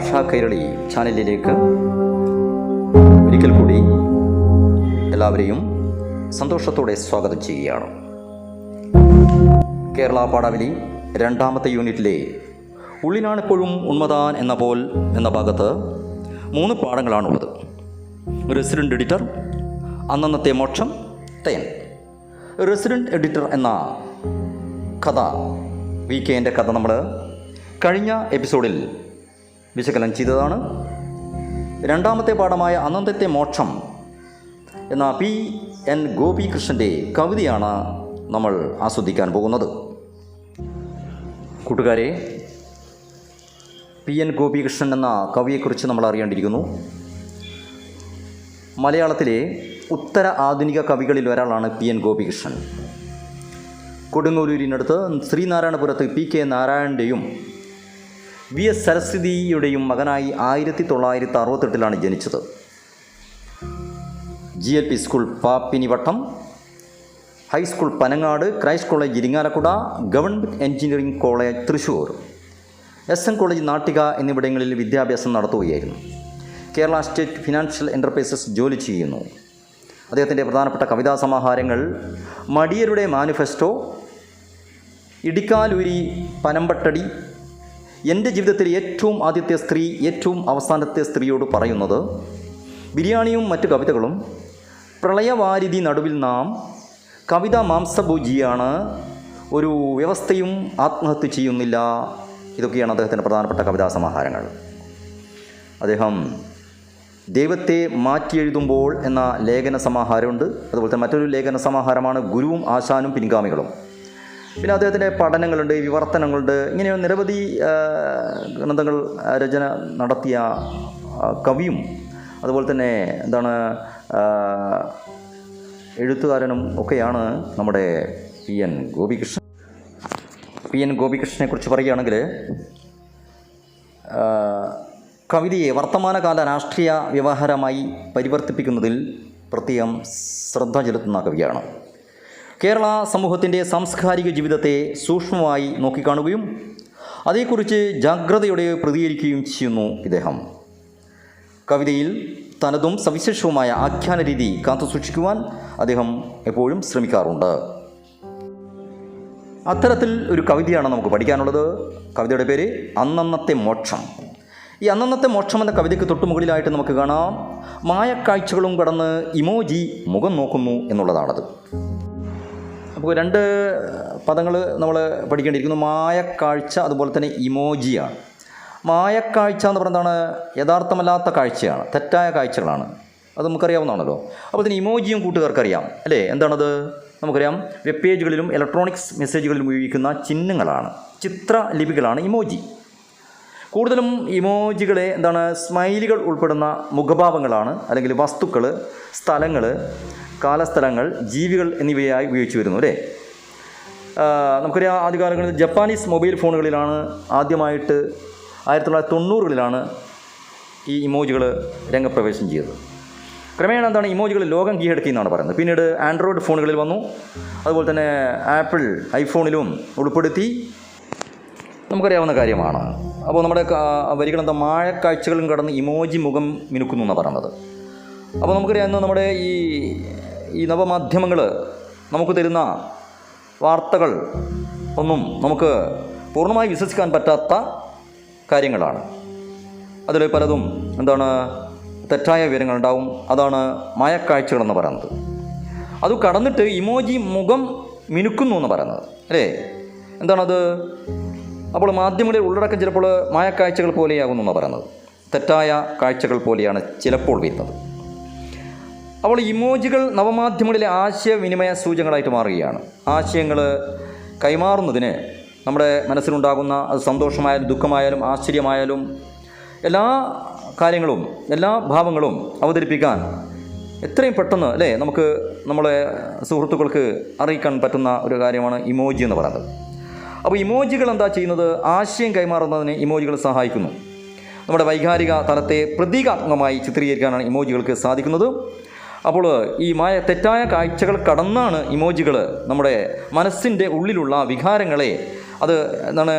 ഭാഷാ കൈരളി ചാനലിലേക്ക് ഒരിക്കൽ കൂടി എല്ലാവരെയും സന്തോഷത്തോടെ സ്വാഗതം ചെയ്യുകയാണ്. കേരള പാടാവലി രണ്ടാമത്തെ യൂണിറ്റിലെ ഉള്ളിനാണെപ്പോഴും ഉണ്മതാൻ എന്ന പോൽ എന്ന ഭാഗത്ത് മൂന്ന് പാഠങ്ങളാണുള്ളത്. റെസിഡന്റ് എഡിറ്റർ അന്നന്നത്തെ മോക്ഷം തേൻ. റെസിഡന്റ് എഡിറ്റർ എന്ന കഥ വി കെന്റെ കഥ നമ്മൾ കഴിഞ്ഞ എപ്പിസോഡിൽ വിശകലനം ചെയ്തതാണ്. രണ്ടാമത്തെ പാഠമായ അനന്തത്തെ മോക്ഷം എന്ന പി എൻ ഗോപികൃഷ്ണന്റെ കവിതയാണ് നമ്മൾ ആസ്വദിക്കാൻ പോകുന്നത്. കൂട്ടുകാരെ പി എൻ ഗോപികൃഷ്ണൻ എന്ന കവിയെക്കുറിച്ച് നമ്മൾ അറിയേണ്ടിയിരിക്കുന്നു. മലയാളത്തിലെ ഉത്തര ആധുനിക കവികളിൽ ഒരാളാണ് പി എൻ ഗോപികൃഷ്ണൻ. കൊടുങ്ങൂരൂരിനടുത്ത് ശ്രീനാരായണപുരത്ത് പി കെ നാരായണന്റെയും വി എസ് സരസ്വതിയുടെയും മകനായി ആയിരത്തി തൊള്ളായിരത്തി അറുപത്തെട്ടിലാണ് ജനിച്ചത്. G L P school Pappinivattam high school Panangad Christ college Irinjalakuda government engineering college Thrissur S N college Nattika എന്നിവിടങ്ങളിൽ വിദ്യാഭ്യാസം നടത്തുകയായിരുന്നു. കേരള സ്റ്റേറ്റ് ഫിനാൻഷ്യൽ എന്റർപ്രൈസസ് ജോലി ചെയ്യുന്നു. അദ്ദേഹത്തിന്റെ പ്രധാനപ്പെട്ട കവിതാ സമാഹാരങ്ങൾ മടിയരുടെ മാനിഫെസ്റ്റോ ഇടിക്കാലൂരി പനമ്പട്ടടി എന്റെ ജീവിതത്തിൽ ഏറ്റവും ആദ്യത്തെ സ്ത്രീ ഏറ്റവും അവസാനത്തെ സ്ത്രീയോട് പറയുന്നത് ബിരിയാണിയും മറ്റു കവിതകളും പ്രളയവാരിധി നടുവിൽ നാം കവിത മാംസഭൂജിയാണ്. ഒരു വ്യവസ്ഥയും ആത്മഹത്യ ചെയ്യുന്നില്ല. ഇതൊക്കെയാണ് അദ്ദേഹത്തിന്റെ പ്രധാനപ്പെട്ട കവിതാ സമാഹാരങ്ങൾ. അദ്ദേഹം ദൈവത്തെ മാറ്റിയെഴുതുമ്പോൾ എന്ന ലേഖന സമാഹാരമുണ്ട്. അതുപോലെ തന്നെ മറ്റൊരു ലേഖന സമാഹാരമാണ് ഗുരുവും ആശാനും പിൻഗാമികളും. പിന്നെ അദ്ദേഹത്തിന്റെ പഠനങ്ങളുണ്ട് വിവർത്തനങ്ങളുണ്ട്. ഇങ്ങനെയുള്ള നിരവധി ഗ്രന്ഥങ്ങൾ രചന നടത്തിയ കവിയും അതുപോലെ തന്നെ എന്താണ് എഴുത്തുകാരനും ഒക്കെയാണ് നമ്മുടെ P N Gopikrishnan. P N ഗോപികൃഷ്ണനെ കുറിച്ച് പറയുകയാണെങ്കിൽ കവിതയെ വർത്തമാനകാല രാഷ്ട്രീയ വ്യവഹാരമായി പരിവർത്തിപ്പിക്കുന്നതിൽ പ്രത്യേകം ശ്രദ്ധ ചെലുത്തുന്ന കവിയാണ്. കേരള സമൂഹത്തിന്റെ സാംസ്കാരിക ജീവിതത്തെ സൂക്ഷ്മമായി നോക്കിക്കാണുകയും അതേക്കുറിച്ച് ജാഗ്രതയോടെ പ്രതികരിക്കുകയും ചെയ്യുന്നു ഇദ്ദേഹം. കവിതയിൽ തനതും സവിശേഷവുമായ ആഖ്യാന രീതി കാത്തുസൂക്ഷിക്കുവാൻ അദ്ദേഹം എപ്പോഴും ശ്രമിക്കാറുണ്ട്. അത്തരത്തിൽ ഒരു കവിതയാണ് നമുക്ക് പഠിക്കാനുള്ളത്. കവിതയുടെ പേര് അന്നന്നത്തെ മോക്ഷം. ഈ അന്നന്നത്തെ മോക്ഷം എന്ന കവിതയ്ക്ക് തൊട്ടുമുകളിലായിട്ട് നമുക്ക് കാണാം. മായക്കാഴ്ചകളും കടന്ന് ഇമോജി മുഖം നോക്കുന്നു എന്നുള്ളതാണത്. അപ്പോൾ രണ്ട് പദങ്ങൾ നമ്മൾ പഠിക്കേണ്ടിയിരിക്കുന്നു. മായക്കാഴ്ച അതുപോലെ തന്നെ ഇമോജിയാണ്. മായക്കാഴ്ച എന്ന് പറയുന്നത് എന്താണ്? യഥാർത്ഥമല്ലാത്ത കാഴ്ചയാണ്. തെറ്റായ കാഴ്ചകളാണ്. അത് നമുക്കറിയാവുന്നതാണല്ലോ. അപ്പോൾ ഇതിന് ഇമോജിയും കൂട്ടുകാർക്കറിയാം. അല്ലേ? എന്താണത്? നമുക്കറിയാം. വെബ് പേജുകളിലും ഇലക്ട്രോണിക്സ് മെസ്സേജുകളിലും ഉപയോഗിക്കുന്ന ചിഹ്നങ്ങളാണ്. ചിത്രലിപികളാണ് ഇമോജി. കൂടുതലും ഇമോജികളെ എന്താണ് സ്മൈലുകൾ ഉൾപ്പെടുന്ന മുഖഭാവങ്ങളാണ്. അല്ലെങ്കിൽ വസ്തുക്കൾ സ്ഥലങ്ങൾ കാലസ്ഥലങ്ങൾ ജീവികൾ എന്നിവയായി ഉപയോഗിച്ച് വരുന്നു അല്ലേ? നമുക്കറിയാം ആദ്യകാലങ്ങളിൽ ജപ്പാനീസ് മൊബൈൽ ഫോണുകളിലാണ് ആദ്യമായിട്ട് ആയിരത്തി തൊള്ളായിരത്തി തൊണ്ണൂറുകളിലാണ് ഈ ഇമോജികൾ രംഗപ്രവേശം ചെയ്തത്. ക്രമേണ എന്താണ് ഇമോജികൾ ലോകം കീഴടക്കി എന്നാണ് പറയുന്നത്. പിന്നീട് ആൻഡ്രോയിഡ് ഫോണുകളിൽ വന്നു. അതുപോലെ തന്നെ ആപ്പിൾ ഐഫോണിലും ഉൾപ്പെടുത്തി. നമുക്കറിയാവുന്ന കാര്യമാണ്. അപ്പോൾ നമ്മുടെ വരികളെന്താ മാഴക്കാഴ്ചകളും കടന്ന് ഇമോജി മുഖം മിനുക്കുന്നു എന്നാണ് പറയുന്നത്. അപ്പോൾ നമുക്കറിയാവുന്ന നമ്മുടെ ഈ ഈ നവമാധ്യമങ്ങൾ നമുക്ക് തരുന്ന വാർത്തകൾ ഒന്നും നമുക്ക് പൂർണമായി വിശ്വസിക്കാൻ പറ്റാത്ത കാര്യങ്ങളാണ്. അതിൽ പലതും എന്താണ് തെറ്റായ വിവരങ്ങളുണ്ടാവും അതാണ് മായക്കാഴ്ചകളെന്ന് പറയുന്നത്. അത് കടന്നിട്ട് ഇമോജി മുഖം മിനുക്കുന്നു എന്ന് പറയുന്നത്. അല്ലേ? എന്താണത് അപ്പോൾ മാധ്യമങ്ങളിൽ ഉള്ളടക്കം ചിലപ്പോൾ മായക്കാഴ്ചകൾ എന്നാണ് പറയുന്നത്. തെറ്റായ കാഴ്ചകൾ പോലെയാണ് ചിലപ്പോൾ വരുന്നത്. അപ്പോൾ ഇമോജികൾ നവമാധ്യമങ്ങളിലെ ആശയവിനിമയ സൂചകങ്ങളായിട്ട് മാറുകയാണ്. ആശയങ്ങൾ കൈമാറുന്നതിന് നമ്മുടെ മനസ്സിലുണ്ടാകുന്ന അത് സന്തോഷമായാലും ദുഃഖമായാലും ആശ്ചര്യമായാലും എല്ലാ കാര്യങ്ങളും എല്ലാ ഭാവങ്ങളും അവതരിപ്പിക്കാൻ എത്രയും പെട്ടെന്ന് അല്ലേ? നമുക്ക് നമ്മളെ സുഹൃത്തുക്കൾക്ക് അറിയിക്കാൻ പറ്റുന്ന ഒരു കാര്യമാണ് ഇമോജി എന്ന് പറയുന്നത്. അപ്പോൾ ഇമോജികൾ എന്താ ചെയ്യുന്നത്? ആശയം കൈമാറുന്നതിന് ഇമോജികൾ സഹായിക്കുന്നു. നമ്മുടെ വൈകാരിക തലത്തെ പ്രതീകാത്മകമായി ചിത്രീകരിക്കാനാണ് ഇമോജികൾക്ക് സാധിക്കുന്നത്. അപ്പോൾ ഈ മായ തെറ്റായ കാഴ്ചകൾ കടന്നാണ് ഇമോജികൾ നമ്മുടെ മനസ്സിന്റെ ഉള്ളിലുള്ള വികാരങ്ങളെ അത് എന്താണ്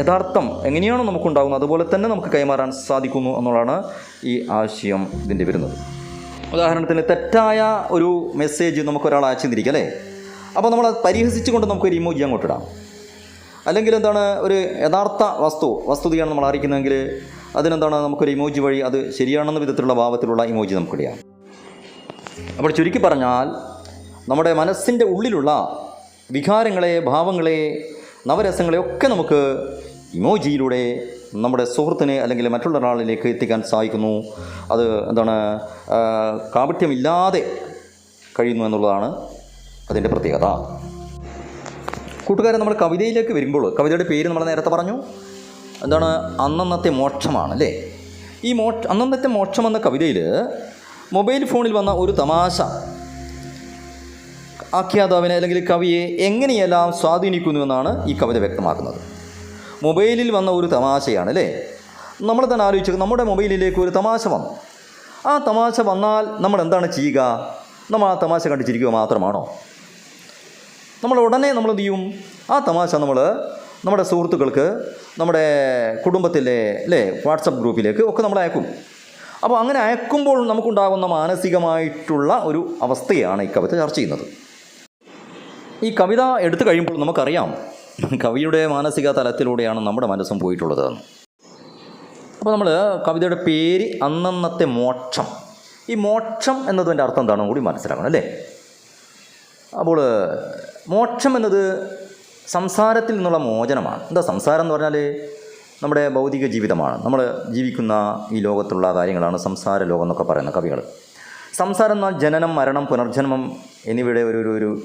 യഥാർത്ഥം എങ്ങനെയാണോ നമുക്കുണ്ടാകുന്നത് അതുപോലെ തന്നെ നമുക്ക് കൈമാറാൻ സാധിക്കുന്നു എന്നുള്ളതാണ് ഈ ആശയം ഇതിന്റെ വരുന്നത്. ഉദാഹരണത്തിന് തെറ്റായ ഒരു മെസ്സേജ് നമുക്കൊരാൾ അയച്ചെന്നിരിക്കും അല്ലേ? അപ്പോൾ നമ്മൾ പരിഹസിച്ചുകൊണ്ട് നമുക്കൊരു ഇമോജി അങ്ങോട്ടിടാം. അല്ലെങ്കിൽ എന്താണ് ഒരു യഥാർത്ഥ വസ്തു വസ്തുതയാണ് നമ്മൾ അറിയിക്കുന്നതെങ്കിൽ അതിനെന്താണ് നമുക്കൊരു ഇമോജി വഴി അത് ശരിയാണെന്ന വിധത്തിലുള്ള ഭാവത്തിലുള്ള ഇമോജി നമുക്കിടാം അപ്പോൾ ചുരുക്കി പറഞ്ഞാൽ നമ്മുടെ മനസ്സിന്റെ ഉള്ളിലുള്ള വികാരങ്ങളെ ഭാവങ്ങളെ നവരസങ്ങളെ ഒക്കെ നമുക്ക് ഇമോജിയിലൂടെ നമ്മുടെ സുഹൃത്തിനെ അല്ലെങ്കിൽ മറ്റുള്ള ഒരാളിലേക്ക് എത്തിക്കാൻ സാധിക്കുന്നു അത് എന്താണ് കാപട്യമില്ലാതെ കഴിയുന്നു എന്നുള്ളതാണ് അതിന്റെ പ്രത്യേകത. കൂട്ടുകാരെ നമ്മൾ കവിതയിലേക്ക് വരുമ്പോൾ കവിതയുടെ പേര് നമ്മൾ നേരത്തെ പറഞ്ഞു. എന്താണ്? അന്നന്നത്തെ മോക്ഷമാണ് അല്ലേ? ഈ മോ അന്നന്നത്തെ മോക്ഷം എന്ന കവിതയിൽ മൊബൈൽ ഫോണിൽ വന്ന ഒരു തമാശ. ആഖ്യാതാവിനെ അല്ലെങ്കിൽ കവിയെ എങ്ങനെയെല്ലാം സ്വാധീനിക്കുന്നു എന്നാണ് ഈ കവിത വ്യക്തമാക്കുന്നത്. മൊബൈലിൽ വന്ന ഒരു തമാശയാണ് അല്ലേ? നമ്മൾ തന്നെ ആലോചിച്ചു നമ്മുടെ മൊബൈലിലേക്ക് ഒരു തമാശ വന്നു. ആ തമാശ വന്നാൽ നമ്മൾ എന്താണ് ചെയ്യുക? നമ്മൾ ആ തമാശ കണ്ടിച്ചിരിക്കുക മാത്രമാണോ? നമ്മൾ ഉടനെ നമ്മൾ എന്ത് ചെയ്യും? ആ തമാശ നമ്മൾ നമ്മുടെ സുഹൃത്തുക്കൾക്ക് നമ്മുടെ കുടുംബത്തിലെ അല്ലേ വാട്സപ്പ് ഗ്രൂപ്പിലേക്ക് ഒക്കെ നമ്മൾ അയക്കും. അപ്പോൾ അങ്ങനെ അയക്കുമ്പോൾ നമുക്കുണ്ടാകുന്ന മാനസികമായിട്ടുള്ള ഒരു അവസ്ഥയാണ് ഈ കവിത ചർച്ച ചെയ്യുന്നത്. ഈ കവിത എടുത്തു കഴിയുമ്പോൾ നമുക്കറിയാം കവിയുടെ മാനസിക തലത്തിലൂടെയാണ് നമ്മുടെ മനസ്സും പോയിട്ടുള്ളത്. അപ്പോൾ നമ്മൾ കവിതയുടെ പേര് അന്നന്നത്തെ മോക്ഷം. ഈ മോക്ഷം എന്നതിന്റെ അർത്ഥം എന്താണെന്ന് കൂടി മനസ്സിലാക്കണം അല്ലേ? അപ്പോൾ മോക്ഷം എന്നത് സംസാരത്തിൽ നിന്നുള്ള മോചനമാണ്. എന്താ സംസാരം എന്ന് പറഞ്ഞാൽ നമ്മുടെ ഭൗതിക ജീവിതമാണ്. നമ്മൾ ജീവിക്കുന്ന ഈ ലോകത്തുള്ള കാര്യങ്ങളാണ് സംസാര ലോകം എന്നൊക്കെ പറയുന്ന കവികൾ. സംസാരം എന്നാൽ ജനനം മരണം പുനർജന്മം എന്നിവയുടെ ഒരു ഒരു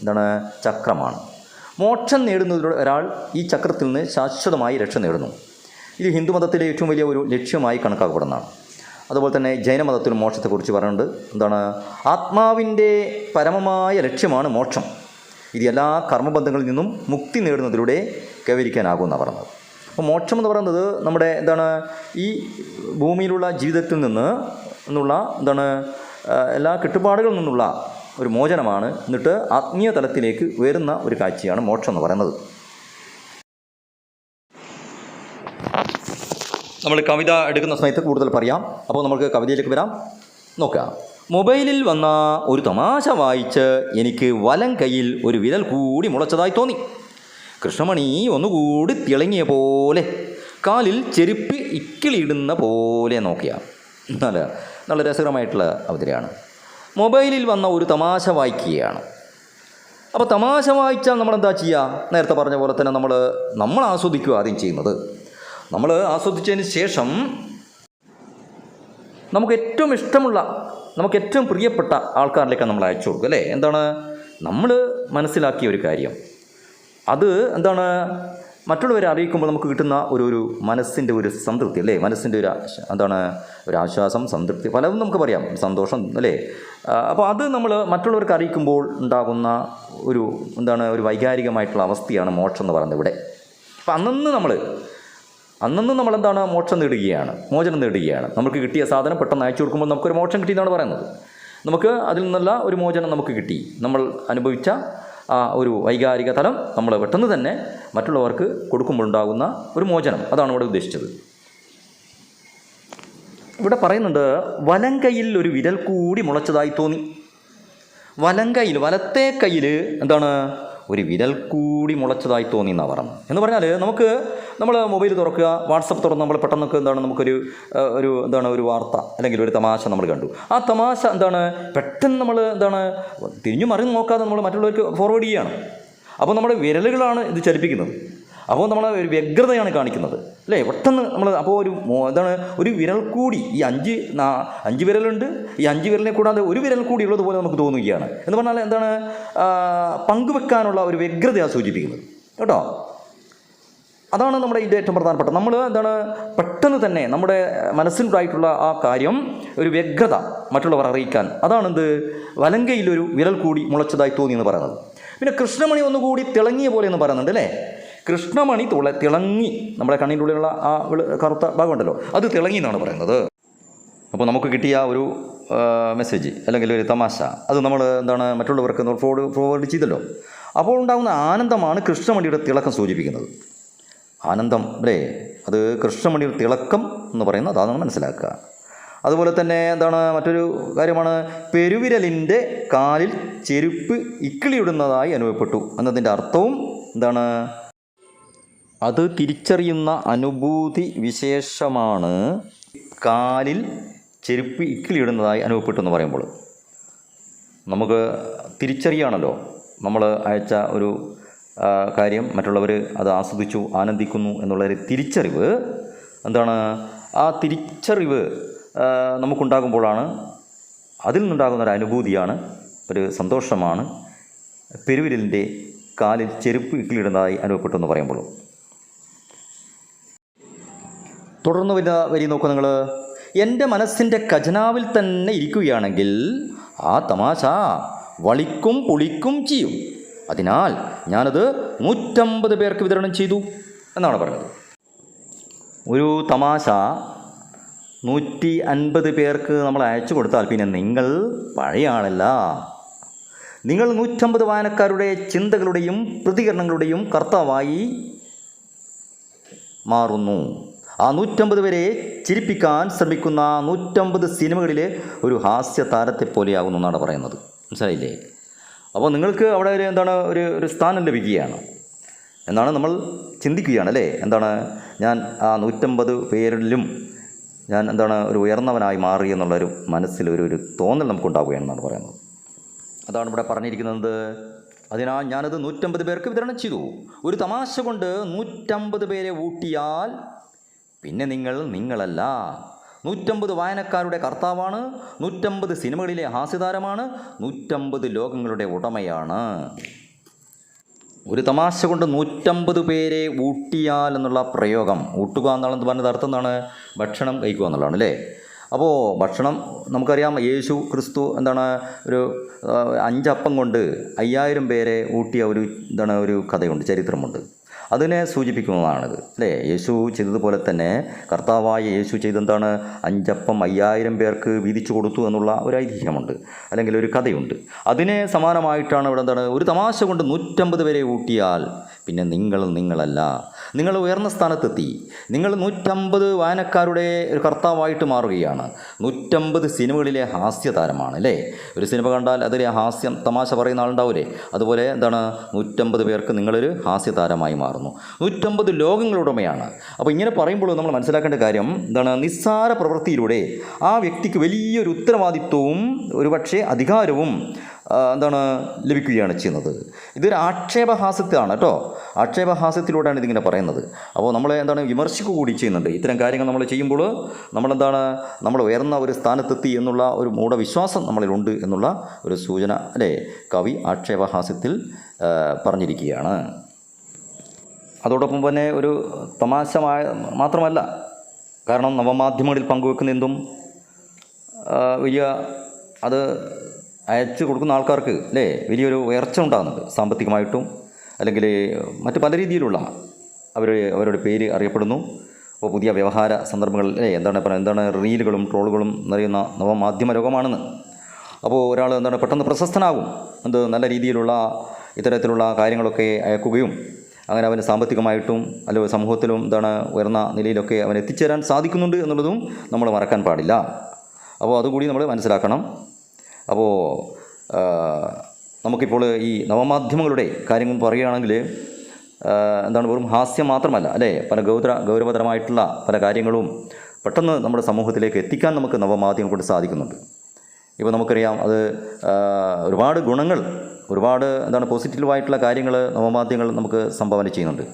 എന്താണ് ചക്രമാണ്. മോക്ഷം നേടുന്നതിലൂടെ ഒരാൾ ഈ ചക്രത്തിൽ നിന്ന് ശാശ്വതമായി രക്ഷ നേടുന്നു. ഇത് ഹിന്ദുമതത്തിലെ ഏറ്റവും വലിയ ഒരു ലക്ഷ്യമായി കണക്കാക്കപ്പെടുന്നതാണ്. അതുപോലെ തന്നെ ജൈനമതത്തിൽ മോക്ഷത്തെക്കുറിച്ച് പറയുന്നുണ്ട്. എന്താണ്? ആത്മാവിന്റെ പരമമായ ലക്ഷ്യമാണ് മോക്ഷം. ഇത് എല്ലാ കർമ്മബന്ധങ്ങളിൽ നിന്നും മുക്തി നേടുന്നതിലൂടെ കൈവരിക്കാനാകുമെന്നാണ് പറഞ്ഞത് അപ്പോൾ മോക്ഷം എന്ന് പറയുന്നത് നമ്മുടെ എന്താണ്? ഈ ഭൂമിയിലുള്ള ജീവിതത്തിൽ നിന്ന് എന്നുള്ള എന്താണ്? എല്ലാ കെട്ടുപാടുകളിൽ നിന്നുള്ള ഒരു മോചനമാണ്. എന്നിട്ട് ആത്മീയ തലത്തിലേക്ക് ഉയരുന്ന ഒരു കാഴ്ചയാണ് മോക്ഷം എന്ന് പറയുന്നത്. നമ്മൾ കവിത എടുക്കുന്ന സമയത്ത് കൂടുതൽ പറയാം. അപ്പോൾ നമുക്ക് കവിതയിലേക്ക് വരാം. നോക്കാം. മൊബൈലിൽ വന്ന ഒരു തമാശ വായിച്ച് എനിക്ക് വലം കയ്യിൽ ഒരു വിരൽ കൂടി മുളച്ചതായി തോന്നി. കൃഷ്ണമണി ഒന്നുകൂടി തിളങ്ങിയ പോലെ കാലിൽ ചെരുപ്പ് ഇക്കിളിയിടുന്ന പോലെ നോക്കിയ. നല്ല നല്ല രസകരമായിട്ടുള്ള അവതരയാണ് മൊബൈലിൽ വന്ന ഒരു തമാശ വായിക്കുകയാണ്. അപ്പോൾ തമാശ വായിച്ചാൽ നമ്മൾ എന്താ ചെയ്യുക? നേരത്തെ പറഞ്ഞ പോലെ തന്നെ നമ്മൾ നമ്മൾ ആസ്വദിക്കുക ആദ്യം ചെയ്യുന്നത്. നമ്മൾ ആസ്വദിച്ചതിന് ശേഷം നമുക്ക് ഏറ്റവും ഇഷ്ടമുള്ള നമുക്ക് ഏറ്റവും പ്രിയപ്പെട്ട ആൾക്കാരിലേക്കാണ് നമ്മൾ അയച്ചു കൊടുക്കുക അല്ലേ? എന്താണ്? നമ്മൾ മനസ്സിലാക്കിയ ഒരു കാര്യം. അത് എന്താണ്? മറ്റുള്ളവരെ അറിയിക്കുമ്പോൾ നമുക്ക് കിട്ടുന്ന ഒരു ഒരു മനസ്സിന്റെ ഒരു സംതൃപ്തി അല്ലേ? മനസ്സിന്റെ ഒരു എന്താണ്? ഒരു ആശ്വാസം സംതൃപ്തി പലതും നമുക്ക് പറയാം. സന്തോഷം അല്ലേ? അപ്പോൾ അത് നമ്മൾ മറ്റുള്ളവർക്ക് അറിയിക്കുമ്പോൾ ഉണ്ടാകുന്ന ഒരു എന്താണ്? ഒരു വൈകാരികമായിട്ടുള്ള അവസ്ഥയാണ് മോക്ഷം എന്ന് പറയുന്നത് ഇവിടെ. അപ്പം അന്നന്ന് നമ്മൾ അന്നന്ന് നമ്മൾ എന്താണ് മോക്ഷം നേടുകയാണ്. മോചനം നേടുകയാണ്. നമുക്ക് കിട്ടിയ സാധനം പെട്ടെന്ന് അയച്ചു കൊടുക്കുമ്പോൾ നമുക്കൊരു മോക്ഷം കിട്ടിയെന്നാണ് പറയുന്നത്. നമുക്ക് അതിൽ നിന്നുള്ള ഒരു മോചനം നമുക്ക് കിട്ടി. നമ്മൾ അനുഭവിച്ച ആ ഒരു വൈകാരിക തലം നമ്മൾ പെട്ടെന്ന് തന്നെ മറ്റുള്ളവർക്ക് കൊടുക്കുമ്പോഴുണ്ടാകുന്ന ഒരു മോചനം. അതാണ് ഇവിടെ ഉദ്ദേശിച്ചത്. ഇവിടെ പറയുന്നുണ്ട് വലങ്കയിൽ ഒരു വിരൽ കൂടി മുളച്ചതായി തോന്നി. വലങ്കയിൽ വലത്തെ കയ്യിൽ എന്താണ്? ഒരു വിരൽ കൂടി മുളച്ചതായി തോന്നി എന്നാണ് പറഞ്ഞത് എന്ന് പറഞ്ഞാൽ നമുക്ക് നമ്മൾ മൊബൈൽ തുറക്കുക വാട്സപ്പ് തുറന്ന് നമ്മൾ പെട്ടെന്നൊക്കെ എന്താണ് നമുക്കൊരു ഒരു എന്താണ് ഒരു വാർത്ത അല്ലെങ്കിൽ ഒരു തമാശ നമ്മൾ കണ്ടു. ആ തമാശ എന്താണ് പെട്ടെന്ന് നമ്മൾ എന്താണ് തിരിഞ്ഞു മറിഞ്ഞ് നോക്കാതെ നമ്മൾ മറ്റുള്ളവർക്ക് ഫോർവേഡ് ചെയ്യുകയാണ് അപ്പോൾ നമ്മുടെ വിരലുകളാണ് ഇത് ചലിപ്പിക്കുന്നത്. അപ്പോൾ നമ്മൾ ഒരു വ്യഗ്രതയാണ് കാണിക്കുന്നത്. അല്ലേ? പെട്ടെന്ന് നമ്മൾ അപ്പോൾ ഒരു എന്താണ് ഒരു വിരൽ കൂടി ഈ അഞ്ച് അഞ്ച് വിരലുണ്ട്. ഈ അഞ്ച് വിരലിനെ കൂടാതെ ഒരു വിരൽ കൂടി ഉള്ളതുപോലെ നമുക്ക് തോന്നുകയാണ്. എന്ന് പറഞ്ഞാൽ എന്താണ് പങ്കുവെക്കാനുള്ള ഒരു വ്യഗ്രതയാണ് സൂചിപ്പിക്കുന്നത്. കേട്ടോ? അതാണ് നമ്മുടെ ഇതിന്റെ ഏറ്റവും പ്രധാനപ്പെട്ട. നമ്മൾ എന്താണ് പെട്ടെന്ന് തന്നെ നമ്മുടെ മനസ്സിലുണ്ടായിട്ടുള്ള ആ കാര്യം ഒരു വ്യഗ്രത മറ്റുള്ളവർ അറിയിക്കാൻ. അതാണെന്ത്? വലങ്കയിലൊരു വിരൽ കൂടി മുളച്ചതായി തോന്നി എന്ന് പറയുന്നത്. പിന്നെ കൃഷ്ണമണി ഒന്നുകൂടി തിളങ്ങിയ പോലെ എന്ന് പറയുന്നുണ്ട് അല്ലേ? കൃഷ്ണമണി തുള തിളങ്ങി നമ്മുടെ കണ്ണിന്റെ ഉള്ളിലുള്ള ആ കറുത്ത ഭാഗമുണ്ടല്ലോ അത് തിളങ്ങി എന്നാണ് പറയുന്നത്. അപ്പോൾ നമുക്ക് കിട്ടിയ ഒരു മെസ്സേജ് അല്ലെങ്കിൽ ഒരു തമാശ അത് നമ്മൾ എന്താണ് മറ്റുള്ളവർക്ക് ഫോർവേഡ് ഫോർവേഡ് ചെയ്തല്ലോ. അപ്പോൾ ഉണ്ടാകുന്ന ആനന്ദമാണ് കൃഷ്ണമണിയുടെ തിളക്കം സൂചിപ്പിക്കുന്നത്. ആനന്ദം അല്ലേ? അത് കൃഷ്ണമണിയുടെ തിളക്കം എന്ന് പറയുന്നത് അതാണ് മനസ്സിലാക്കുക. അതുപോലെ തന്നെ എന്താണ് മറ്റൊരു കാര്യമാണ് പെരുവിരലിന്റെ കാലിൽ ചെരുപ്പ് ഇക്കിളിയിടുന്നതായി അനുഭവപ്പെട്ടു എന്നതിന്റെ അർത്ഥവും എന്താണ്? അത് തിരിച്ചറിയുന്ന അനുഭൂതി വിശേഷമാണ് കാലിൽ ചെരുപ്പ് ഇക്കിളിയിടുന്നതായി അനുഭവപ്പെട്ടു എന്ന് പറയുമ്പോൾ. നമുക്ക് തിരിച്ചറിയാണല്ലോ. നമ്മൾ അയച്ച ഒരു കാര്യം മറ്റുള്ളവർ അത് ആസ്വദിച്ചു ആനന്ദിക്കുന്നു എന്നുള്ളൊരു തിരിച്ചറിവ് എന്താണ്? ആ തിരിച്ചറിവ് നമുക്കുണ്ടാകുമ്പോഴാണ് അതിൽ നിന്നുണ്ടാകുന്ന ഒരു അനുഭൂതിയാണ് ഒരു സന്തോഷമാണ്. പെരുവിരലിന്റെ കാലിൽ ചെരുപ്പ് ഇക്കിളിടുന്നതായി അനുഭവപ്പെട്ടു എന്ന് പറയുമ്പോൾ. തുടർന്ന് വരുന്ന വരി നോക്കൂ നിങ്ങൾ എന്റെ മനസ്സിന്റെ ഖജനാവിൽ തന്നെ ഇരിക്കുകയാണെങ്കിൽ ആ തമാശ വളിക്കും പൊളിക്കും ചെയ്യും. അതിനാൽ ഞാനത് നൂറ്റമ്പത് പേർക്ക് വിതരണം ചെയ്തു എന്നാണ് പറഞ്ഞത്. ഒരു തമാശ നൂറ്റി അൻപത് പേർക്ക് നമ്മൾ അയച്ചു കൊടുത്താൽ പിന്നെ നിങ്ങൾ പഴയ ആളല്ല നിങ്ങൾ നൂറ്റമ്പത് വായനക്കാരുടെ ചിന്തകളുടെയും പ്രതികരണങ്ങളുടെയും കർത്താവായി മാറുന്നു. ആ നൂറ്റമ്പത് വരെ ചിരിപ്പിക്കാൻ ശ്രമിക്കുന്ന നൂറ്റമ്പത് സിനിമകളിലെ ഒരു ഹാസ്യ താരത്തെ പോലെയാകുന്നു എന്നാണ് പറയുന്നത്. മനസ്സിലായില്ലേ? അപ്പോൾ നിങ്ങൾക്ക് അവിടെ ഒരു എന്താണ് ഒരു ഒരു സ്ഥാനം ലഭിക്കുകയാണ്. എന്നാണ് നമ്മൾ ചിന്തിക്കുകയാണ് അല്ലേ? എന്താണ് ഞാൻ ആ നൂറ്റമ്പത് പേരിലും ഞാൻ എന്താണ് ഒരു ഉയർന്നവനായി മാറി എന്നുള്ളൊരു മനസ്സിൽ ഒരു ഒരു തോന്നൽ നമുക്കുണ്ടാവുകയാണെന്നാണ് പറയുന്നത്. അതാണ് ഇവിടെ പറഞ്ഞിരിക്കുന്നത്. അതിനാൽ ഞാനത് നൂറ്റമ്പത് പേർക്ക് വിതരണം ചെയ്തു. ഒരു തമാശ കൊണ്ട് നൂറ്റമ്പത് പേരെ ഊട്ടിയാൽ പിന്നെ നിങ്ങൾ നിങ്ങളല്ല. നൂറ്റമ്പത് വായനക്കാരുടെ കർത്താവാണ് നൂറ്റമ്പത് സിനിമകളിലെ ഹാസ്യതാരമാണ് നൂറ്റമ്പത് ലോകങ്ങളുടെ ഉടമയാണ്. ഒരു തമാശ കൊണ്ട് നൂറ്റമ്പത് പേരെ ഊട്ടിയാൽ എന്നുള്ള പ്രയോഗം. ഊട്ടുക എന്നുള്ളത് പറഞ്ഞത്? അർത്ഥം എന്താണ്? ഭക്ഷണം കഴിക്കുക എന്നുള്ളതാണ് അല്ലേ? അപ്പോൾ ഭക്ഷണം നമുക്കറിയാം യേശു ക്രിസ്തു എന്താണ് ഒരു അഞ്ചപ്പം കൊണ്ട് അയ്യായിരം പേരെ ഊട്ടിയ ഒരു എന്താണ് ഒരു കഥയുണ്ട് ചരിത്രമുണ്ട്. അതിനെ സൂചിപ്പിക്കുന്നതാണിത്. അല്ലേ? യേശു ചെയ്തതുപോലെ തന്നെ കർത്താവായ യേശു ചെയ്തെന്താണ്? അഞ്ചപ്പം അയ്യായിരം പേർക്ക് വീതിച്ചു കൊടുത്തു എന്നുള്ള ഒരു ഐതിഹ്യമുണ്ട്. അല്ലെങ്കിൽ ഒരു കഥയുണ്ട്. അതിനെ സമാനമായിട്ടാണ് ഇവിടെ എന്താണ്? ഒരു തമാശ കൊണ്ട് നൂറ്റമ്പത് പേരെ ഊട്ടിയാൽ പിന്നെ നിങ്ങൾ നിങ്ങളല്ല. നിങ്ങൾ ഉയർന്ന സ്ഥാനത്തെത്തി. നിങ്ങൾ നൂറ്റമ്പത് വായനക്കാരുടെ ഒരു കർത്താവായിട്ട് മാറുകയാണ്. നൂറ്റമ്പത് സിനിമകളിലെ ഹാസ്യ താരമാണ് അല്ലേ? ഒരു സിനിമ കണ്ടാൽ അതിലെ ഹാസ്യം തമാശ പറയുന്ന ആളുണ്ടാവില്ലേ അതുപോലെ എന്താണ്? നൂറ്റമ്പത് പേർക്ക് നിങ്ങളൊരു ഹാസ്യ താരമായി മാറുന്നു. നൂറ്റമ്പത് ലോകങ്ങളുടമയാണ്. അപ്പോൾ ഇങ്ങനെ പറയുമ്പോൾ നമ്മൾ മനസ്സിലാക്കേണ്ട കാര്യം എന്താണ്? നിസ്സാര പ്രവൃത്തിയിലൂടെ ആ വ്യക്തിക്ക് വലിയൊരു ഉത്തരവാദിത്വവും ഒരുപക്ഷെ അധികാരവും എന്താണ് ലഭിക്കുകയാണ് ചെയ്യുന്നത്. ഇതൊരു ആക്ഷേപഹാസ്യത്തിലാണ് കേട്ടോ. ആക്ഷേപഹാസ്യത്തിലൂടെയാണ് ഇതിങ്ങനെ പറയുന്നത്. അപ്പോൾ നമ്മൾ എന്താണ് വിമർശിക്കുക കൂടി ചെയ്യുന്നുണ്ട്. ഇത്തരം കാര്യങ്ങൾ നമ്മൾ ചെയ്യുമ്പോൾ നമ്മളെന്താണ് നമ്മൾ ഉയർന്ന ഒരു സ്ഥാനത്തെത്തി എന്നുള്ള ഒരു മൂഢവിശ്വാസം നമ്മളിലുണ്ട് എന്നുള്ള ഒരു സൂചന അല്ലേ? കവി ആക്ഷേപഹാസ്യത്തിൽ പറഞ്ഞിരിക്കുകയാണ്. അതോടൊപ്പം തന്നെ ഒരു തമാശമായ മാത്രമല്ല. കാരണം നവമാധ്യമങ്ങളിൽ പങ്കുവെക്കുന്ന എന്തും വലിയ അത് അയച്ചു കൊടുക്കുന്ന ആൾക്കാർക്ക് അല്ലേ വലിയൊരു ഉയർച്ച ഉണ്ടാകുന്നുണ്ട്. സാമ്പത്തികമായിട്ടും അല്ലെങ്കിൽ മറ്റ് പല രീതിയിലുള്ള അവർ അവരുടെ പേര് അറിയപ്പെടുന്നു. അപ്പോൾ പുതിയ വ്യവഹാര സന്ദർഭങ്ങൾ അല്ലേ എന്താണ് പറയുക എന്താണ് റീലുകളും ട്രോളുകളും എന്നറിയുന്ന നവമാധ്യമ ലോകമാണെന്ന്. അപ്പോൾ ഒരാൾ എന്താണ് പെട്ടെന്ന് പ്രശസ്തനാകും. എന്ത് നല്ല രീതിയിലുള്ള ഇത്തരത്തിലുള്ള കാര്യങ്ങളൊക്കെ അയക്കുകയും അങ്ങനെ അവന് സാമ്പത്തികമായിട്ടും അല്ലെങ്കിൽ സമൂഹത്തിലും എന്താണ് ഉയർന്ന നിലയിലൊക്കെ അവൻ എത്തിച്ചേരാൻ സാധിക്കുന്നുണ്ട് എന്നുള്ളതും നമ്മൾ മറക്കാൻ പാടില്ല. അപ്പോൾ അതുകൂടി നമ്മൾ മനസ്സിലാക്കണം. അപ്പോൾ നമുക്കിപ്പോൾ ഈ നവമാധ്യമങ്ങളുടെ കാര്യങ്ങൾ പറയുകയാണെങ്കിൽ എന്താണ് വെറും ഹാസ്യം മാത്രമല്ല അല്ലേ? പല ഗൗതര ഗൗരവതരമായിട്ടുള്ള പല കാര്യങ്ങളും പെട്ടെന്ന് നമ്മുടെ സമൂഹത്തിലേക്ക് എത്തിക്കാൻ നമുക്ക് നവമാധ്യമം കൊണ്ട് സാധിക്കുന്നുണ്ട്. ഇപ്പോൾ നമുക്കറിയാം അത് ഒരുപാട് ഗുണങ്ങൾ ഒരുപാട് എന്താണ് പോസിറ്റീവായിട്ടുള്ള കാര്യങ്ങൾ നവമാധ്യമങ്ങൾ നമുക്ക് സംഭാവന ചെയ്യുന്നുണ്ട്.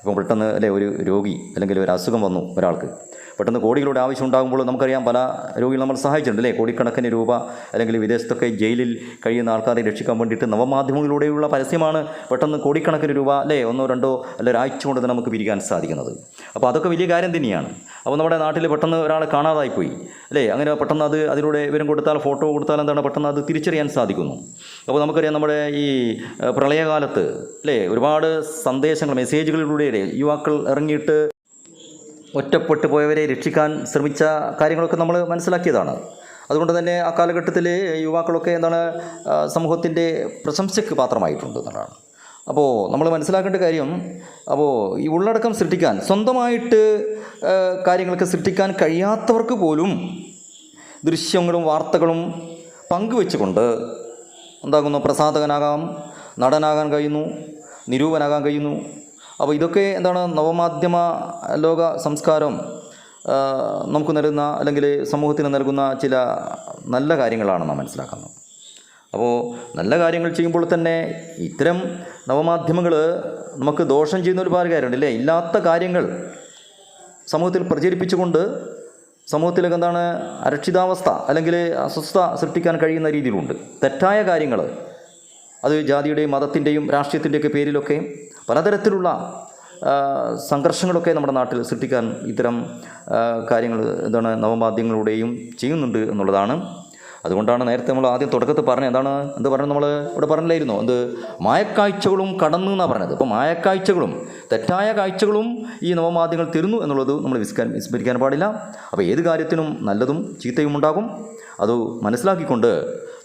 ഇപ്പം പെട്ടെന്ന് അല്ലേ ഒരു രോഗി അല്ലെങ്കിൽ ഒരു അസുഖം വന്നു ഒരാൾക്ക്. പെട്ടെന്ന് കോടികളുടെ ആവശ്യം ഉണ്ടാകുമ്പോൾ നമുക്കറിയാം പല രോഗികൾ നമ്മൾ സഹായിച്ചിട്ടുണ്ട് അല്ലേ? കോടിക്കണക്കിന് രൂപ അല്ലെങ്കിൽ വിദേശത്തൊക്കെ ജയിലിൽ കഴിയുന്ന ആൾക്കാരെ രക്ഷിക്കാൻ വേണ്ടിയിട്ട് നവമാധ്യമങ്ങളിലൂടെയുള്ള പരസ്യമാണ് പെട്ടെന്ന് കോടിക്കണക്കിന് രൂപ അല്ലേ? ഒന്നോ രണ്ടോ അല്ല ഒരാഴ്ച കൊണ്ട് തന്നെ നമുക്ക് പിരിക്കാൻ സാധിക്കുന്നത്. അപ്പോൾ അതൊക്കെ വലിയ കാര്യം തന്നെയാണ്. അപ്പോൾ നമ്മുടെ നാട്ടിൽ പെട്ടെന്ന് ഒരാളെ കാണാതായിപ്പോയി അല്ലേ? അങ്ങനെ പെട്ടെന്ന് അത് അതിലൂടെ വിവരം കൊടുത്താൽ ഫോട്ടോ കൊടുത്താൽ എന്താണ് പെട്ടെന്ന് അത് തിരിച്ചറിയാൻ സാധിക്കുന്നു. അപ്പോൾ നമുക്കറിയാം നമ്മുടെ ഈ പ്രളയകാലത്ത് അല്ലേ? ഒരുപാട് സന്ദേശങ്ങൾ മെസ്സേജുകളിലൂടെ യുവാക്കൾ ഇറങ്ങിയിട്ട് ഒറ്റപ്പെട്ടു പോയവരെ രക്ഷിക്കാൻ ശ്രമിച്ച കാര്യങ്ങളൊക്കെ നമ്മൾ മനസ്സിലാക്കിയതാണ്. അതുകൊണ്ട് തന്നെ ആ കാലഘട്ടത്തിൽ യുവാക്കളൊക്കെ എന്താണ് സമൂഹത്തിന്റെ പ്രശംസയ്ക്ക് പാത്രമായിട്ടുണ്ട് എന്നുള്ളതാണ്. അപ്പോൾ നമ്മൾ മനസ്സിലാക്കേണ്ട കാര്യം അപ്പോൾ ഈ ഉള്ളടക്കം സൃഷ്ടിക്കാൻ സ്വന്തമായിട്ട് കാര്യങ്ങൾക്ക് സൃഷ്ടിക്കാൻ കഴിയാത്തവർക്ക് പോലും ദൃശ്യങ്ങളും വാർത്തകളും പങ്കുവെച്ചുകൊണ്ട് എന്താകുന്നു പ്രസാധകനാകാം നടനാകാൻ കഴിയുന്നു നിരൂപനാകാൻ കഴിയുന്നു അപ്പോൾ ഇതൊക്കെ എന്താണ് നവമാധ്യമ ലോക സംസ്കാരം നമുക്ക് നൽകുന്ന അല്ലെങ്കിൽ സമൂഹത്തിന് നൽകുന്ന ചില നല്ല കാര്യങ്ങളാണ് നാം മനസ്സിലാക്കുന്നത്. അപ്പോൾ നല്ല കാര്യങ്ങൾ ചെയ്യുമ്പോൾ തന്നെ ഇത്തരം നവമാധ്യമങ്ങൾ നമുക്ക് ദോഷം ചെയ്യുന്ന ഒരുപാട് കാര്യമുണ്ട് അല്ലേ? ഇല്ലാത്ത കാര്യങ്ങൾ സമൂഹത്തിൽ പ്രചരിപ്പിച്ചുകൊണ്ട് സമൂഹത്തിലേക്ക് എന്താണ് അരക്ഷിതാവസ്ഥ അല്ലെങ്കിൽ അസ്വസ്ഥ സൃഷ്ടിക്കാൻ കഴിയുന്ന രീതിയിലുണ്ട്. തെറ്റായ കാര്യങ്ങൾ അത് ജാതിയുടെയും മതത്തിന്റെയും രാഷ്ട്രീയത്തിന്റെയൊക്കെ പേരിലൊക്കെ പലതരത്തിലുള്ള സംഘർഷങ്ങളൊക്കെ നമ്മുടെ നാട്ടിൽ സൃഷ്ടിക്കാൻ ഇത്തരം കാര്യങ്ങൾ എന്താണ് നവമാധ്യമങ്ങളുടെയും ചെയ്യുന്നുണ്ട് എന്നുള്ളതാണ്. അതുകൊണ്ടാണ് നേരത്തെ നമ്മൾ ആദ്യം തുടക്കത്തിൽ പറഞ്ഞത്. എന്താണ് എന്ത് പറഞ്ഞത് നമ്മൾ ഇവിടെ പറഞ്ഞില്ലായിരുന്നു? എന്ത് മായക്കാഴ്ചകളും കടന്നു എന്നാണ് പറഞ്ഞത്. അപ്പോൾ മായക്കാഴ്ചകളും തെറ്റായ കാഴ്ചകളും ഈ നവമാധ്യമങ്ങൾ തരുന്നു എന്നുള്ളത് നമ്മൾ വിസ്കാൻ വിസ്മരിക്കാൻ പാടില്ല. അപ്പോൾ ഏത് കാര്യത്തിനും നല്ലതും ചീത്തയും ഉണ്ടാകും അത് മനസ്സിലാക്കിക്കൊണ്ട്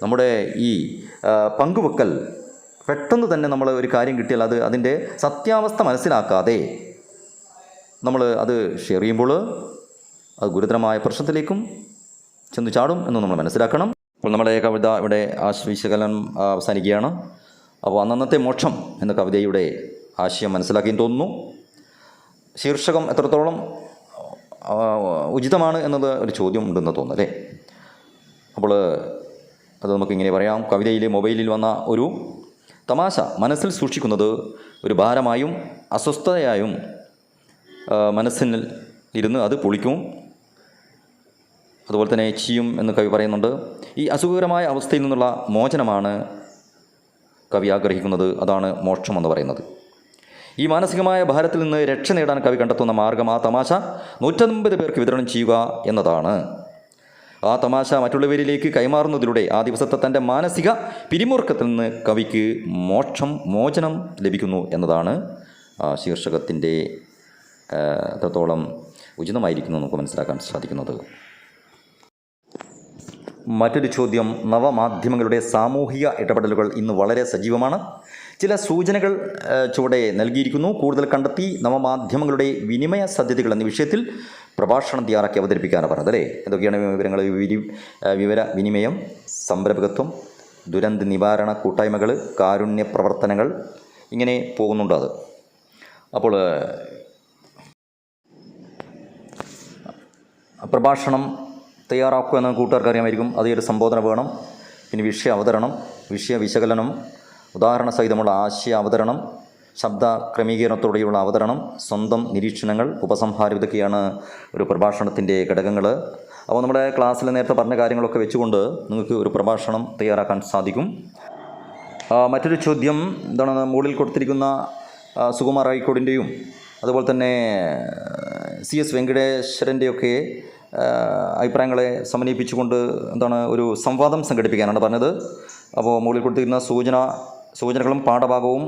നമ്മുടെ ഈ പങ്കുവെക്കൽ പെട്ടെന്ന് തന്നെ നമ്മൾ ഒരു കാര്യം കിട്ടിയാൽ അത് അതിന്റെ സത്യാവസ്ഥ മനസ്സിലാക്കാതെ നമ്മൾ അത് ഷെയർ ചെയ്യുമ്പോൾ അത് ഗുരുതരമായ പ്രശ്നത്തിലേക്കും ചെന്ന് ചാടും എന്ന് നമ്മൾ മനസ്സിലാക്കണം. അപ്പോൾ നമ്മുടെ കവിത ഇവിടെ ആശ്വിശകലനം അവസാനിക്കുകയാണ്. അപ്പോൾ അന്നന്നത്തെ മോക്ഷം എന്ന കവിതയുടെ ആശയം മനസ്സിലാക്കിയും തോന്നുന്നു. ശീർഷകം എത്രത്തോളം ഉചിതമാണ് എന്നത് ഒരു ചോദ്യം ഉണ്ടെന്ന് തോന്നുന്നു അല്ലേ? അപ്പോൾ അത് നമുക്കിങ്ങനെ പറയാം. കവിതയിലെ മൊബൈലിൽ വന്ന ഒരു തമാശ മനസ്സിൽ സൂക്ഷിക്കുന്നത് ഒരു ഭാരമായും അസ്വസ്ഥതയായും മനസ്സിൽ ഇരുന്ന് അത് പൊളിക്കും. അതുപോലെ തന്നെ ചെയ്യും എന്ന് കവി പറയുന്നുണ്ട്. ഈ അസുഖകരമായ അവസ്ഥയിൽ നിന്നുള്ള മോചനമാണ് കവി ആഗ്രഹിക്കുന്നത്. അതാണ് മോക്ഷം എന്ന് പറയുന്നത്. ഈ മാനസികമായ ഭാരത്തിൽ നിന്ന് രക്ഷ നേടാൻ കവി കണ്ടെത്തുന്ന മാർഗം ആ തമാശ. നൂറ്റമ്പത് പേർക്ക് വിതരണം ചെയ്യുക എന്നതാണ്. ആ തമാശ മറ്റുള്ളവരിലേക്ക് കൈമാറുന്നതിലൂടെ ആ ദിവസത്തെ തന്റെ മാനസിക പിരിമുറുക്കത്തിൽ നിന്ന് കവിക്ക് മോക്ഷം മോചനം ലഭിക്കുന്നു എന്നതാണ് ശീർഷകത്തിന്റെ എത്രത്തോളം ഉചിതമായിരിക്കുന്നു നമുക്ക് മനസ്സിലാക്കാൻ സാധിക്കുന്നത്. മറ്റൊരു ചോദ്യം നവമാധ്യമങ്ങളുടെ സാമൂഹിക ഇടപെടലുകൾ ഇന്ന് വളരെ സജീവമാണ്. ചില സൂചനകൾ ചുവടെ നൽകിയിരിക്കുന്നു. കൂടുതൽ കണ്ടെത്തി നവമാധ്യമങ്ങളുടെ വിനിമയ സാധ്യതകൾ എന്ന വിഷയത്തിൽ പ്രഭാഷണം തയ്യാറാക്കി അവതരിപ്പിക്കാനാണ് പറഞ്ഞത് അല്ലേ? എന്തൊക്കെയാണ് വിവരങ്ങൾ? വിവര വിനിമയം സംരംഭകത്വം ദുരന്ത നിവാരണ കൂട്ടായ്മകൾ കാരുണ്യ പ്രവർത്തനങ്ങൾ ഇങ്ങനെ പോകുന്നുണ്ട് അത്. അപ്പോൾ പ്രഭാഷണം തയ്യാറാക്കുക എന്ന് കൂട്ടുകാർക്ക് അറിയാമായിരിക്കും. അതിൽ സംബോധന വേണം? പിന്നെ വിഷയ അവതരണം വിഷയ വിശകലനം ഉദാഹരണ സഹിതമുള്ള ആശയ അവതരണം ശബ്ദ ക്രമീകരണത്തോടെയുള്ള അവതരണം സ്വന്തം നിരീക്ഷണങ്ങൾ ഉപസംഹാരം ഇതൊക്കെയാണ് ഒരു പ്രഭാഷണത്തിന്റെ ഘടകങ്ങൾ അപ്പോൾ നമ്മുടെ ക്ലാസ്സിൽ നേരത്തെ പറഞ്ഞ കാര്യങ്ങളൊക്കെ വെച്ചുകൊണ്ട് നിങ്ങൾക്ക് ഒരു പ്രഭാഷണം തയ്യാറാക്കാൻ സാധിക്കും. മറ്റൊരു ചോദ്യം എന്താണ് മുകളിൽ കൊടുത്തിരിക്കുന്ന സുകുമാർ അഴീക്കോടിന്റെയും അതുപോലെ തന്നെ സി എസ് വെങ്കടേശ്വരന്റെയൊക്കെ അഭിപ്രായങ്ങളെ സമന്വയിപ്പിച്ചുകൊണ്ട് എന്താണ് ഒരു സംവാദം സംഘടിപ്പിക്കാനാണ് പറഞ്ഞത്. അപ്പോൾ മുകളിൽ കൊടുത്തിരിക്കുന്ന സൂചന സൂചനകളും പാഠഭാഗവും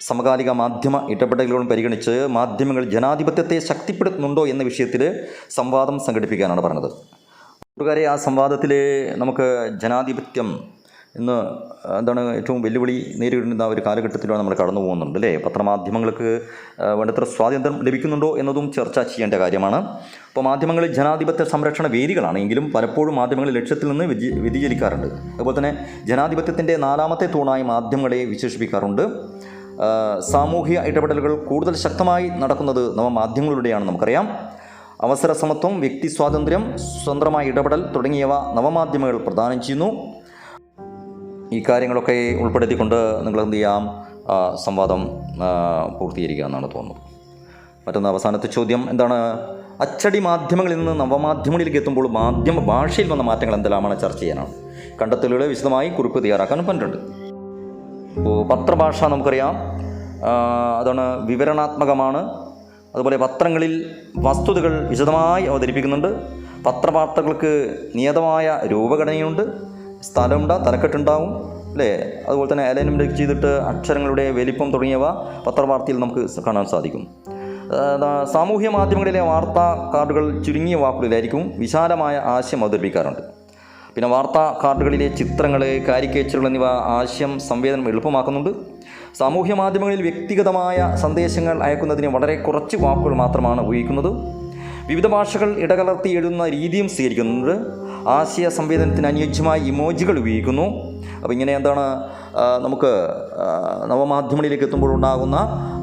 സമകാലിക മാധ്യമ ഇടപെടലുകളും പരിഗണിച്ച് മാധ്യമങ്ങൾ ജനാധിപത്യത്തെ ശക്തിപ്പെടുത്തുന്നുണ്ടോ എന്ന വിഷയത്തിൽ സംവാദം സംഘടിപ്പിക്കാനാണ് പറഞ്ഞത്. കൂട്ടുകാരെ ആ സംവാദത്തിൽ നമുക്ക് ജനാധിപത്യം ഇന്ന് എന്താണ് ഏറ്റവും വെല്ലുവിളി നേരിടുന്ന ഒരു കാലഘട്ടത്തിലൂടെ നമ്മൾ കടന്നു പോകുന്നുണ്ട് അല്ലേ? പത്രമാധ്യമങ്ങൾക്ക് വേണ്ടത്ര സ്വാതന്ത്ര്യം ലഭിക്കുന്നുണ്ടോ എന്നതും ചർച്ച ചെയ്യേണ്ട കാര്യമാണ്. അപ്പോൾ മാധ്യമങ്ങൾ ജനാധിപത്യ സംരക്ഷണ വേദികളാണ് എങ്കിലും പലപ്പോഴും മാധ്യമങ്ങൾ ലക്ഷ്യത്തിൽ നിന്ന് വ്യതി അതുപോലെ തന്നെ ജനാധിപത്യത്തിന്റെ നാലാമത്തെ തൂണായി മാധ്യമങ്ങളെ വിശേഷിപ്പിക്കാറുണ്ട്. സാമൂഹിക ഇടപെടലുകൾ കൂടുതൽ ശക്തമായി നടക്കുന്നത് നവമാധ്യമങ്ങളിലൂടെയാണ് നമുക്കറിയാം. അവസര സമത്വം വ്യക്തി സ്വാതന്ത്ര്യം സ്വതന്ത്രമായ ഇടപെടൽ തുടങ്ങിയവ നവമാധ്യമങ്ങൾ പ്രദാനം ചെയ്യുന്നു. ഈ കാര്യങ്ങളൊക്കെ ഉൾപ്പെടുത്തിക്കൊണ്ട് നിങ്ങൾ എന്ത് ചെയ്യാം? സംവാദം പൂർത്തീകരിക്കുക എന്നാണ് തോന്നുന്നത്. മറ്റൊന്ന് അവസാനത്തെ ചോദ്യം എന്താണ്? അച്ചടി മാധ്യമങ്ങളിൽ നിന്ന് നവമാധ്യമങ്ങളിലേക്ക് എത്തുമ്പോൾ മാധ്യമ ഭാഷയിൽ വന്ന മാറ്റങ്ങൾ എന്തെല്ലാമാണ്? ചർച്ച ചെയ്യാനാണ്. കണ്ടെത്തലുകളെ വിശദമായി കുറിപ്പ് തയ്യാറാക്കാനും ഇപ്പോൾ പത്രഭാഷ നമുക്കറിയാം. അതാണ് വിവരണാത്മകമാണ്. അതുപോലെ പത്രങ്ങളിൽ വസ്തുതകൾ വിശദമായി അവതരിപ്പിക്കുന്നുണ്ട്. പത്രവാർത്തകൾക്ക് നിയതമായ രൂപഘടനയുണ്ട്. സ്ഥലമുണ്ട് തലക്കെട്ടുണ്ടാവും അല്ലേ? അതുപോലെ തന്നെ അലൈൻമെന്റ് ചെയ്തിട്ട് അക്ഷരങ്ങളുടെ വലിപ്പം തുടങ്ങിയവ പത്രവാർത്തയിൽ നമുക്ക് കാണാൻ സാധിക്കും. സാമൂഹ്യ മാധ്യമങ്ങളിലെ വാർത്താ കാർഡുകൾ ചുരുങ്ങിയ വാക്കുകളിലായിരിക്കും വിശാലമായ ആശയം അവതരിപ്പിക്കാറുണ്ട്. പിന്നെ വാർത്താ കാർഡുകളിലെ ചിത്രങ്ങൾ കാരിക്കേച്ചറുകൾ എന്നിവ ആശയം സംവേദനം എളുപ്പമാക്കുന്നുണ്ട്. സാമൂഹ്യ മാധ്യമങ്ങളിൽ വ്യക്തിഗതമായ സന്ദേശങ്ങൾ അയക്കുന്നതിന് വളരെ കുറച്ച് വാക്കുകൾ മാത്രമാണ് ഉപയോഗിക്കുന്നത്. വിവിധ ഭാഷകൾ ഇടകലർത്തി എഴുതുന്ന രീതിയും സ്വീകരിക്കുന്നുണ്ട്. ആശയ സംവേദനത്തിന് അനുയോജ്യമായ ഇമോജികൾ ഉപയോഗിക്കുന്നു. അപ്പോൾ ഇങ്ങനെ എന്താണ് നമുക്ക് നവമാധ്യമങ്ങളിലേക്ക് എത്തുമ്പോൾ ഉണ്ടാകുന്ന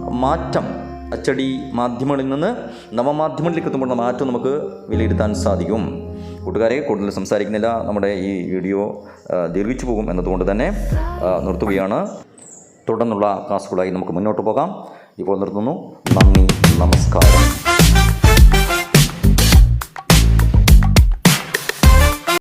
മാറ്റം അച്ചടി മാധ്യമങ്ങളിൽ നിന്ന് നവമാധ്യമങ്ങളിലേക്ക് എത്തുമ്പോൾ മാറ്റം നമുക്ക് വിലയിരുത്താൻ സാധിക്കും. കൂട്ടുകാരെ കൂടുതൽ സംസാരിക്കുന്നില്ല. നമ്മുടെ ഈ വീഡിയോ ദീർഘിച്ചു പോകും എന്നതുകൊണ്ട് തന്നെ നിർത്തുകയാണ്. തുടർന്നുള്ള ക്ലാസ്സുകളായി നമുക്ക് മുന്നോട്ട് പോകാം. ഇപ്പോൾ നിർത്തുന്നു. നന്ദി നമസ്കാരം.